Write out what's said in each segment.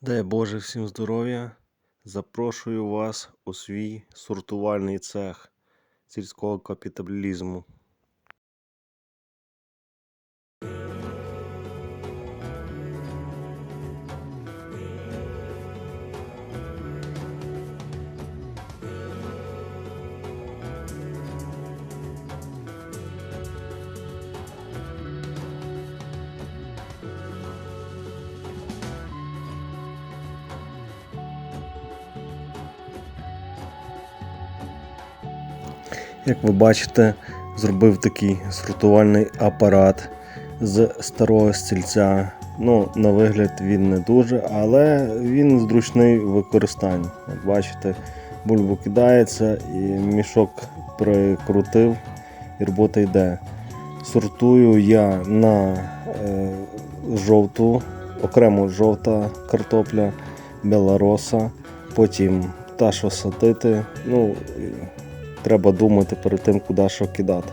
Дай Боже всім здоров'я. Запрошую вас у свій сортувальний цех сільського капіталізму. Як ви бачите, зробив такий сортувальний апарат з старого стільця. Ну, на вигляд він не дуже, але він зручний в використанні. От бачите, бульбу кидається і мішок прикрутив, і робота йде. Сортую я на е, жовту, окремо жовта картопля, белороса, потім та, що садити. Ну, треба думати перед тим, куди що кидати.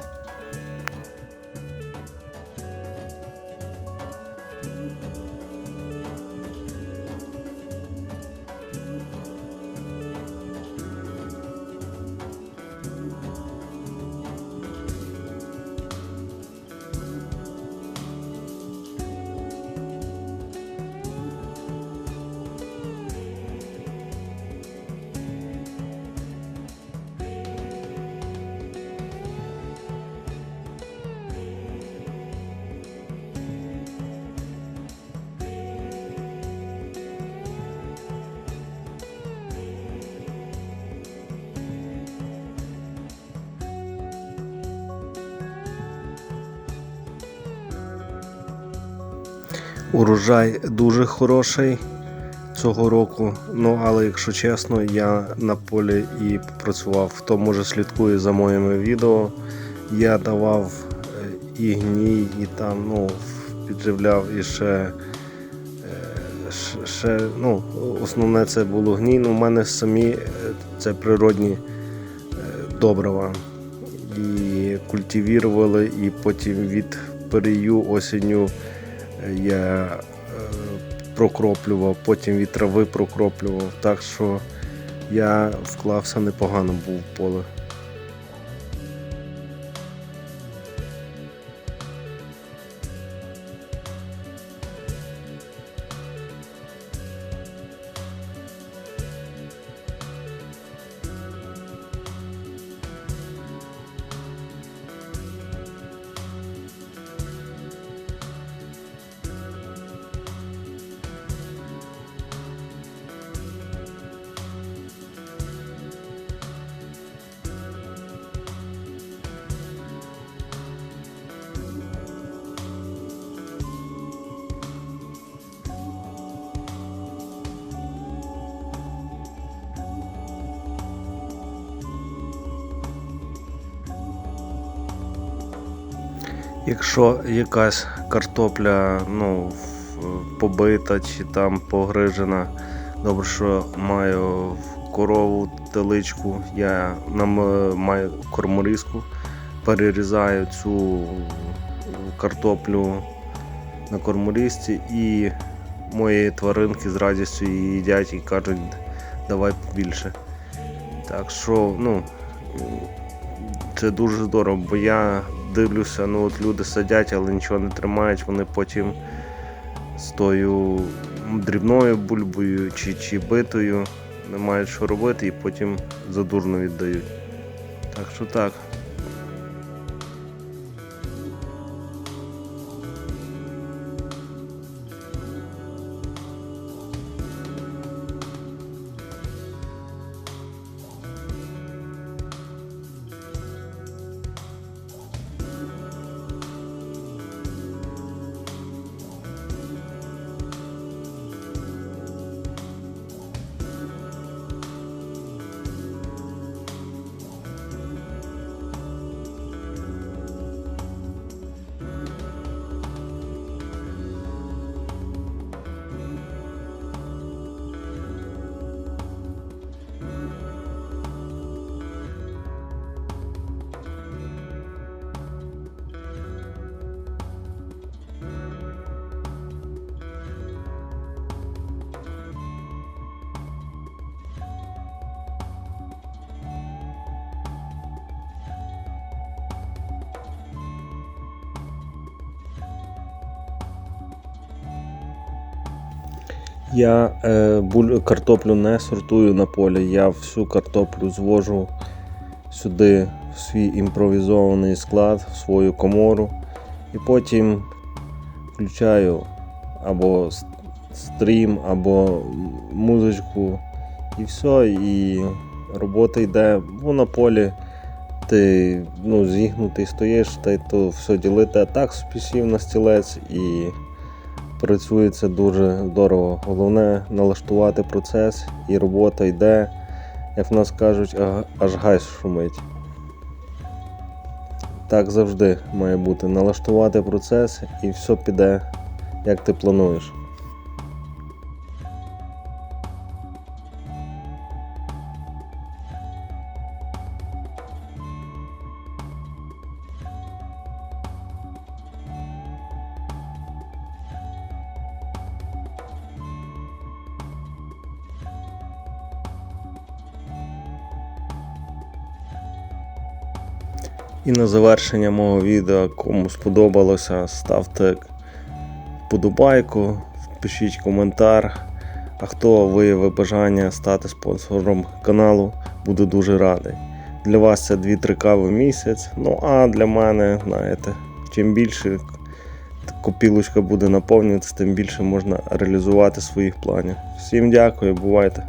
Урожай дуже хороший цього року. Ну, але якщо чесно, я на полі і працював. Хто може слідкує за моїми відео, я давав е, і гній, і там ну, підживляв і ще. е, Ще, ну, основне це було гній. Ну, у мене самі е, це природні добрива. І культивірували, і потім від перію осінню я е, прокроплював, потім від трави прокроплював. Так що я вклався непогано був в поле. Якщо якась картопля ну, побита чи там погрижена, добре, що маю корову, теличку, я нам маю корморізку, перерізаю цю картоплю на корморізці і мої тваринки з радістю її їдять і кажуть, давай більше. Так що, ну, це дуже здорово, бо я дивлюся, ну от люди сидять, але нічого не тримають, вони потім з тою дрібною бульбою чи, чи битою не мають що робити і потім задурно віддають. Так що так. Я е, буль, картоплю не сортую на полі, я всю картоплю звожу сюди в свій імпровізований склад, в свою комору. І потім включаю або стрім, або музичку, і все, і робота йде. Бо на полі ти ну, зігнутий стоїш, та й то все ділити. А так собі сів на стілець і працюється дуже здорово. Головне налаштувати процес, і робота йде, як в нас кажуть, аж гайс шумить. Так завжди має бути. Налаштувати процес і все піде, як ти плануєш. І на завершення мого відео, кому сподобалося, ставте вподобайку, пишіть коментар. А хто виявив бажання стати спонсором каналу, буду дуже радий. Для вас це 2-3 кави в місяць. Ну а для мене, знаєте, чим більше копілочка буде наповнюватися, тим більше можна реалізувати своїх планів. Всім дякую, бувайте!